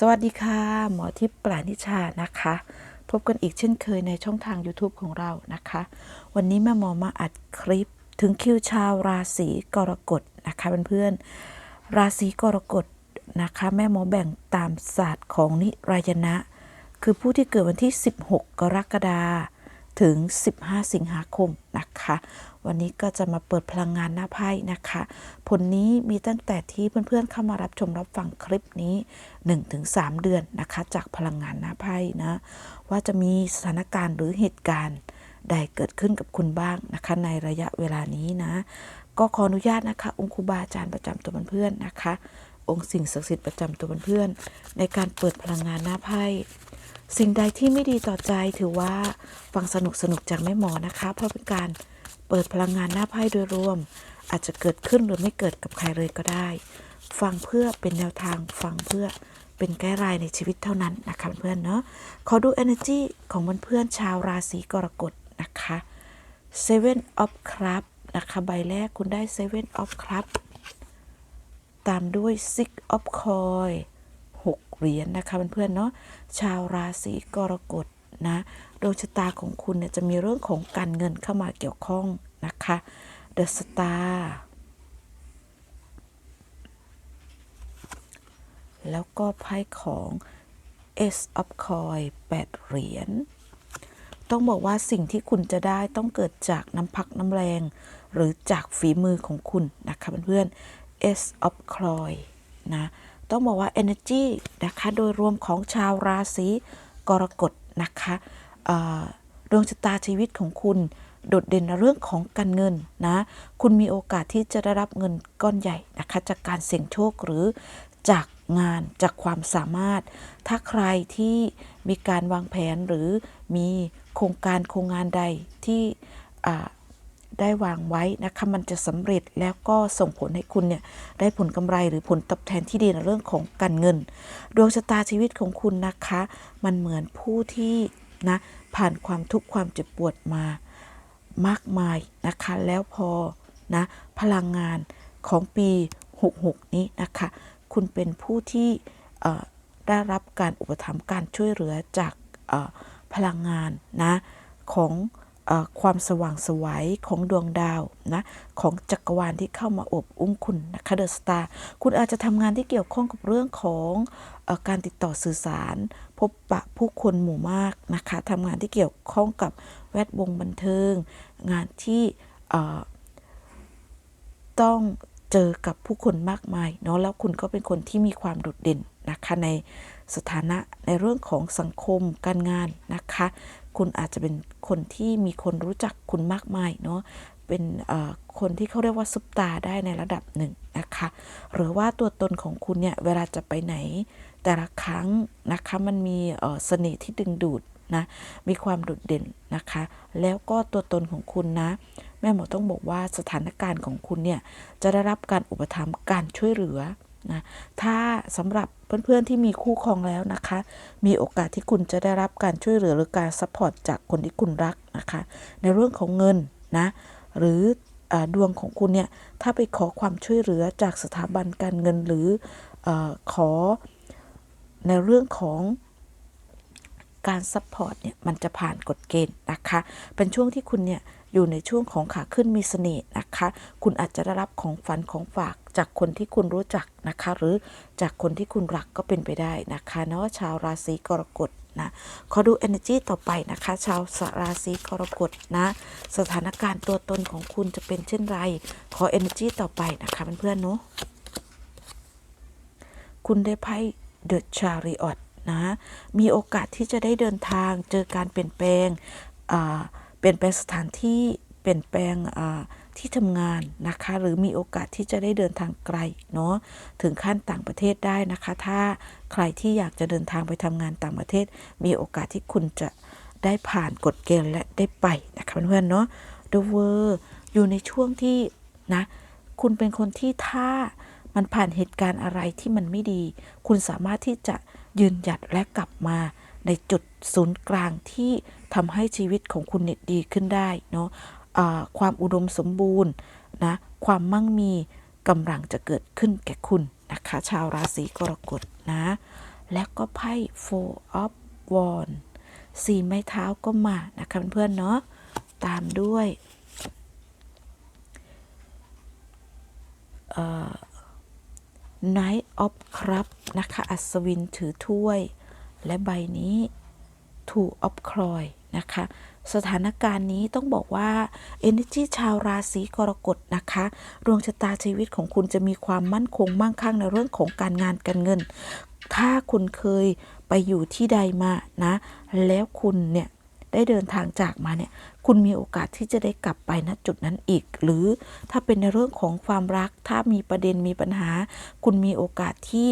สวัสดีค่ะ หมอทิพย์ปราณิชานะคะ พบกันอีกเช่นเคยในช่องทาง YouTube ของเรานะคะ วันนี้แม่หมอมาอัดคลิปถึงคิวชาวราศีกรกฎนะคะเพื่อนๆราศีกรกฎนะคะ แม่หมอแบ่งตามศาสตร์ของนิรายณะ คือผู้ที่เกิดวันที่ 16 กรกฎาคม ถึง 15 สิงหาคมนะคะ วันนี้ก็จะมาเปิดพลังงานหน้าไพ่นะคะ ผลนี้มีตั้งแต่ที่เพื่อนๆเข้ามารับชมรับฟังคลิปนี้ 1-3 เดือนนะคะ จากพลังงานหน้าไพ่นะ ว่าจะมีสถานการณ์หรือเหตุการณ์ใดเกิดขึ้นกับคุณบ้างนะคะ ในระยะเวลานี้นะ ก็ขออนุญาตนะคะ องค์ครูบาอาจารย์ประจำตัวเพื่อนๆนะคะ องค์สิ่งศักดิ์สิทธิ์ประจำตัวเพื่อนๆในการเปิดพลังงานหน้าไพ่ สิ่งใดที่ไม่ดีต่อใจถือว่าฟังสนุกสนุกๆจากแม่หมอนะคะ เพราะเป็นการเปิดพลังงานหน้าไพ่โดยรวม อาจจะเกิดขึ้นหรือไม่เกิดกับใครเลยก็ได้ ฟังเพื่อเป็นแนวทางฟังเพื่อเป็นไกด์ไลน์ในชีวิตเท่านั้นนะคะเพื่อนเนาะขอดู energy ของเพื่อนๆชาวราศีกรกฎนะคะ Seven of Cup นะคะใบแรกคุณได้ Seven of Cup ตามด้วย Six of Coin เหรียญนะคะเพื่อนๆเนาะชาวราศีกรกฎนะดวงชะตาของคุณเนี่ยจะมีเรื่องของการเงินเข้ามาเกี่ยวข้องนะคะ The Star แล้วก็ไพ่ของ Ace of Coin 8เหรียญต้องบอกว่าสิ่งที่คุณจะได้ต้องเกิดจากน้ำพักน้ำแรง หรือจากฝีมือของคุณนะคะเพื่อนๆ S of c l o y นะ ต้องบอกว่า energy นะคะโดยรวมของชาวราศีกรกฎนะคะเอ่อดวงชะตาชีวิตของคุณโดดเด่นในเรื่องของการเงินนะ คุณมีโอกาสที่จะได้รับเงินก้อนใหญ่นะคะจากการเสี่ยงโชคหรือจากงานจากความสามารถ ถ้าใครที่มีการวางแผนหรือมีโครงการโครงงานใดที่ ได้วางไว้นะคะมันจะสำเร็จแล้วก็ส่งผลให้คุณเนี่ยได้ผลกำไรหรือผลตอบแทนที่ดีในเรื่องของการเงิน ดวงชะตาชีวิตของคุณนะคะ มันเหมือนผู้ที่นะผ่านความทุกข์ความเจ็บปวดมามากมายนะคะ แล้วพอนะพลังงานของปี 66 นี้นะคะ คุณเป็นผู้ที่ได้รับการอุปถัมภ์การช่วยเหลือจากพลังงานนะของ ความสว่างสวัยของดวงดาวนะของจักรวาลที่เข้ามาอบอุ้มคุณนะคะเดอะสตาร์คุณอาจจะทำงานที่เกี่ยวข้องกับเรื่องของอการติดต่อสื่อสาร พบปะผู้คนหมู่มากนะคะทำงานที่เกี่ยวข้องกับแวดวงบันเทิง งานที่ต้องเจอกับผู้คนมากมายเนาะแล้วคุณก็เป็นคนที่มีความโดดเด่นนะคะในสถานะในเรื่องของสังคมการงานนะคะ คุณอาจจะเป็นคนที่มีคนรู้จักคุณมากมายเนาะเป็นคนที่เขาเรียกว่าซุปตาได้ในระดับหนึ่งนะคะ หรือว่าตัวตนของคุณเนี่ยเวลาจะไปไหน แต่ละครั้งนะคะมันมีเอ่อเสน่ห์ที่ดึงดูดนะมีความโดดเด่นนะคะ แล้วก็ตัวตนของคุณนะ แม่หมอต้องบอกว่าสถานการณ์ของคุณเนี่ยจะได้รับการอุปถัมภ์การช่วยเหลือ นะถ้าสำหรับเพื่อนๆที่มีคู่ครองแล้วนะคะ มีโอกาสที่คุณจะได้รับการช่วยเหลือหรือการซัพพอร์ตจากคนที่คุณรักนะคะ ในเรื่องของเงินนะหรืออดวงของคุณเนี่ยถ้าไปขอความช่วยเหลือจากสถาบันการเงินหรืออขอในเรื่องของ การซัพพอร์ตเนี่ยมันจะผ่านกฎเกณฑ์นะคะ เป็นช่วงที่คุณเนี่ยอยู่ในช่วงของขาขึ้นมีเสน่ห์นะคะ คุณอาจจะได้รับของฝันของฝากจากคนที่คุณรู้จักนะคะ หรือจากคนที่คุณรักก็เป็นไปได้นะคะเนาะชาวราศีกรกฎนะขอดู energy ต่อไปนะคะ ชาวราศีกรกฎนะ สถานการณ์ตัวตนของคุณจะเป็นเช่นไร ขอ energy ต่อไปนะคะเพื่อนๆเนาะคุณได้ไพ่ The Chariot นะ มีโอกาสที่จะได้เดินทางเจอการเปลี่ยนแปลงเปลี่ยนแปลงสถานที่เปลี่ยนแปลงที่ทำงานนะคะหรือมีโอกาสที่จะได้เดินทางไกลเนาะถึงขั้นต่างประเทศได้นะคะ ถ้าใครที่อยากจะเดินทางไปทำงานต่างประเทศ มีโอกาสที่คุณจะได้ผ่านกฎเกณฑ์และได้ไปนะคะเพื่อนๆเนาะ The World อยู่ในช่วงที่นะคุณเป็นคนที่ถ้ามันผ่านเหตุการณ์อะไรที่มันไม่ดี คุณสามารถที่จะ ยืนหยัดและกลับมาในจุดศูนย์กลางที่ทำให้ชีวิตของคุณเนี่ยดีขึ้นได้เนาะอ่าความอุดมสมบูรณ์นะความมั่งมีกำลังจะเกิดขึ้นแก่คุณนะคะ ชาวราศีกรกฎนะ แล้วก็ไพ่ four of wand สี่ไม้เท้าก็มานะคะเพื่อนๆเนาะตามด้วย Knight of Cup นะคะ อัศวินถือถ้วย และใบนี้ Two of Croy นะคะ สถานการณ์นี้ต้องบอกว่า Energy ชาวราศีกรกฎนะคะ ดวงชะตาชีวิตของคุณจะมีความมั่นคงมั่งคั่งในเรื่องของการงานการเงิน ถ้าคุณเคยไปอยู่ที่ใดมานะ แล้วคุณเนี่ย ได้เดินทางจากมาเนี่ย คุณมีโอกาสที่จะได้กลับไปณจุดนั้นอีก หรือถ้าเป็นในเรื่องของความรัก ถ้ามีประเด็นมีปัญหา คุณมีโอกาสที่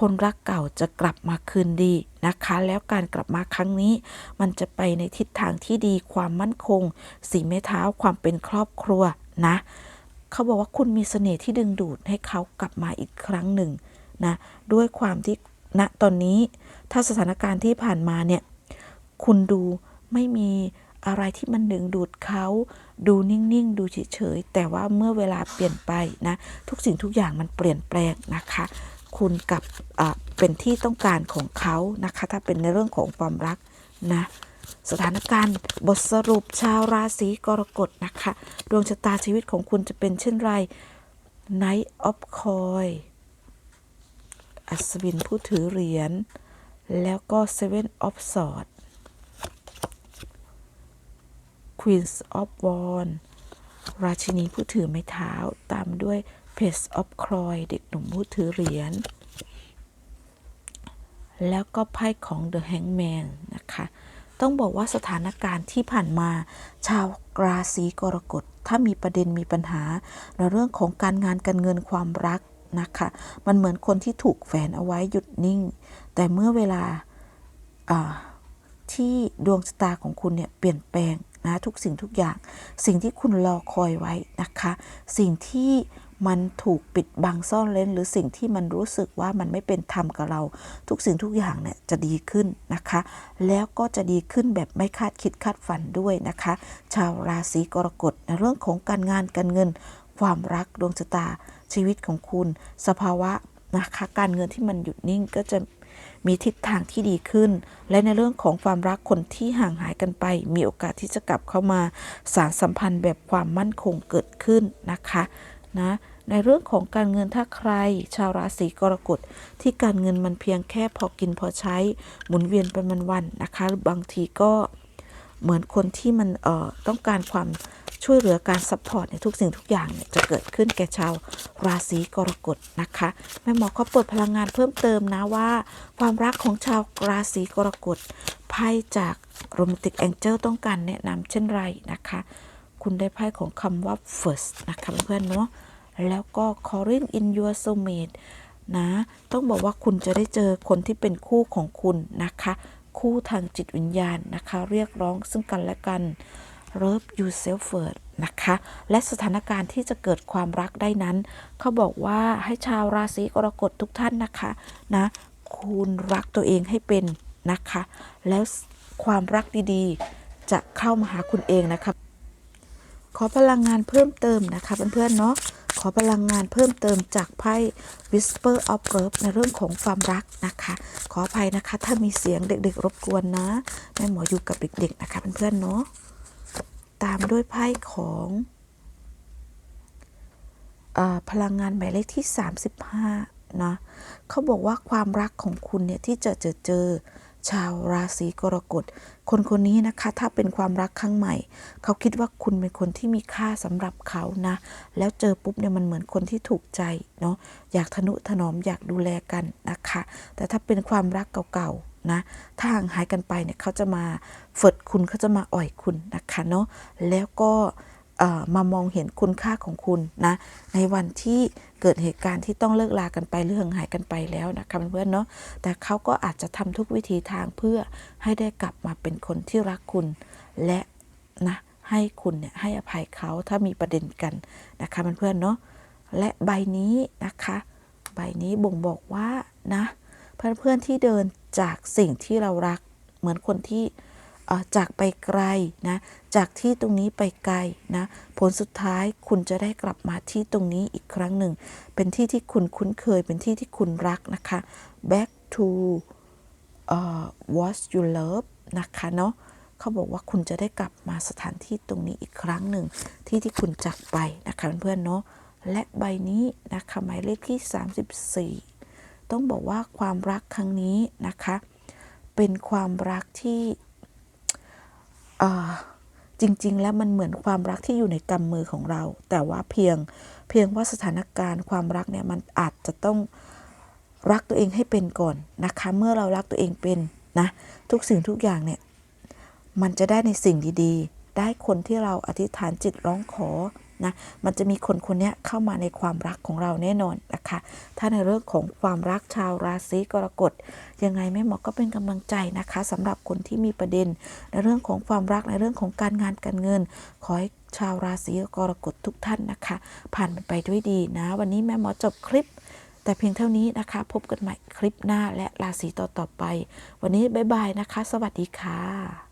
คนรักเก่าจะกลับมาคืนดีนะคะ แล้วการกลับมาครั้งนี้ มันจะไปในทิศทางที่ดีความมั่นคง สีไม้เท้าความเป็นครอบครัวนะ เขาบอกว่าคุณมีเสน่ห์ที่ดึงดูดให้เขากลับมาอีกครั้งหนึ่งนะด้วยความที่ณตอนนี้ ถ้าสถานการณ์ที่ผ่านมาเนี่ย คุณดู ไม่มีอะไรที่มันดึงดูดเขาดูนิ่ง ๆ ดูเฉย ๆ แต่ว่าเมื่อเวลาเปลี่ยนไปนะ ทุกสิ่งทุกอย่างมันเปลี่ยนแปลงนะคะ คุณกับเป็นที่ต้องการของเขานะคะ ถ้าเป็นในเรื่องของความรักนะสถานการณ์บทสรุปชาวราศีกรกฎนะคะ ดวงชะตาชีวิตของคุณจะเป็นเช่นไร Knight of Coin อัศวินผู้ถือเหรียญ แล้วก็ Seven of Swords Queens of w a n d ราชินีผู้ถือไม้เท้า ตามด้วย Page of Croy เด็กหนุ่มผู้ถือเหรียญ แล้วก็ไพ่ของ The Hangman นะคะ ต้องบอกว่าสถานการณ์ที่ผ่านมา ชาวราศีกรกฎ ถ้ามีประเด็นมีปัญหา ในเรื่องของการงานการเงินความรักนะคะ มันเหมือนคนที่ถูกแฝนเอาไว้หยุดนิ่ง แต่เมื่อเวลาอ่าที่ดวงชะตาของคุณเนี่ยเปลี่ยนแปลง นะทุกสิ่งทุกอย่าง สิ่งที่คุณรอคอยไว้นะคะ สิ่งที่มันถูกปิดบังซ่อนเร้น หรือสิ่งที่มันรู้สึกว่ามันไม่เป็นธรรมกับเรา ทุกสิ่งทุกอย่างเนี่ยจะดีขึ้นนะคะ แล้วก็จะดีขึ้นแบบไม่คาดคิดคาดฝันด้วยนะคะ ชาวราศีกรกฎในเรื่องของการงานการเงิน ความรักดวงชะตาชีวิตของคุณ สภาวะนะคะการเงินที่มันหยุดนิ่งก็จะ มีทิศทางที่ดีขึ้น และในเรื่องของความรักคนที่ห่างหายกันไป มีโอกาสที่จะกลับเข้ามาสารสัมพันธ์แบบความมั่นคงเกิดขึ้นนะคะนะในเรื่องของการเงินถ้าใคร ชาวราศีกรกฎที่การเงินมันเพียงแค่พอกินพอใช้หมุนเวียนเป็นวันๆนะคะหรือบางทีก็เหมือนคนที่มันเอ่อต้องการความ ช่วยเหลือการซัพพอร์ตในทุกสิ่งทุกอย่างเนี่ยจะเกิดขึ้นแก่ชาวราศีกรกฎนะคะแม่หมอเขาเปิดพลังงานเพิ่มเติมนะว่า ความรักของชาวราศีกรกฎไพ่จากโรแมนติกแองเจิลต้องการแนะนำเช่นไรนะคะ คุณได้ไพ่ของคำว่า first นะคะเพื่อนๆเนาะแล้วก็ calling in your soulmate นะ ต้องบอกว่าคุณจะได้เจอคนที่เป็นคู่ของคุณนะคะ คู่ทางจิตวิญญาณนะคะ เรียกร้องซึ่งกันและกัน love yourself first นะคะ และสถานการณ์ที่จะเกิดความรักได้นั้น เขาบอกว่าให้ชาวราศีกรกฎทุกท่านนะคะนะคุณรักตัวเองให้เป็นนะคะ แล้วความรักดีๆ จะเข้ามาหาคุณเองนะคะ ขอพลังงานเพิ่มเติมนะคะเพื่อนๆเนาะขอพลังงานเพิ่มเติมจากไพ่ Whisper of Love ในเรื่องของความรักนะคะ ขออภัยนะคะ ถ้ามีเสียงเด็กๆ รบกวนนะ แม่หมออยู่กับเด็กๆนะคะเพื่อนๆเนาะ ตามด้วยไพ่ของอพลังงานหมายเลขที่ 35 นะเขาบอกว่าความรักของคุณเนี่ยที่จะเจอเจอชาวราศีกรกฎ คนคนนี้นะคะ ถ้าเป็นความรักครั้งใหม่ เขาคิดว่าคุณเป็นคนที่มีค่าสำหรับเขานะ แล้วเจอปุ๊บเนี่ยมันเหมือนคนที่ถูกใจเนาะอยากทนุถนอมอยากดูแลกันนะคะ แต่ถ้าเป็นความรักเก่าๆ นะถ้าห่างหายกันไปเนี่ยเขาจะมาเฟิดคุณเขาจะมาอ่อยคุณนะคะเนาะแล้วก็มามองเห็นคุณค่าของคุณนะในวันที่เกิดเหตุการณ์ที่ต้องเลิกลากันไปหรือห่างหายกันไปแล้วนะคะเพื่อนเนาะแต่เขาก็อาจจะทำทุกวิธีทางเพื่อให้ได้กลับมาเป็นคนที่รักคุณ และนะให้คุณเนี่ยให้อภัยเขาถ้ามีประเด็นกันนะคะเพื่อนเนาะและใบนี้นะคะ ใบนี้บ่งบอกว่านะ เพื่อนๆที่เดินจากสิ่งที่เรารัก เหมือนคนที่จากไปไกลนะจากที่ตรงนี้ไปไกลนะผลสุดท้ายคุณจะได้กลับมาที่ตรงนี้อีกครั้งหนึ่ง เป็นที่ที่คุณคุ้นเคยเป็นที่ที่คุณรักนะคะ back to เอ่อ what you love นะคะเนาะเขาบอกว่าคุณจะได้กลับมาสถานที่ตรงนี้อีกครั้งหนึ่ง ที่ที่คุณจากไปนะคะเพื่อนๆเนาะและใบนี้นะคะหมายเลขที่ 34 ต้องบอกว่าความรักครั้งนี้นะคะ เป็นความรักที่จริง ๆ แล้วมันเหมือนความรักที่อยู่ในกำมือของเรา แต่ว่าเพียงเพียงว่าสถานการณ์ความรักเนี่ยมันอาจจะต้องรักตัวเองให้เป็นก่อนนะคะ เมื่อเรารักตัวเองเป็นนะทุกสิ่งทุกอย่างเนี่ยมันจะได้ในสิ่งดีๆ ได้คนที่เราอธิษฐานจิตร้องขอ นะมันจะมีคนคนนี้เข้ามาในความรักของเราแน่นอนนะคะ ถ้าในเรื่องของความรักชาวราศีกรกฎยังไงแม่หมอก็เป็นกำลังใจนะคะสำหรับคนที่มีประเด็น ในเรื่องของความรักในเรื่องของการงานการเงิน ขอให้ชาวราศีกรกฎทุกท่านนะคะ ผ่านมันไปด้วยดีนะ วันนี้แม่หมอจบคลิป แต่เพียงเท่านี้นะคะ พบกันใหม่คลิปหน้าและราศีต่อๆไป วันนี้บ๊ายบายนะคะ สวัสดีค่ะ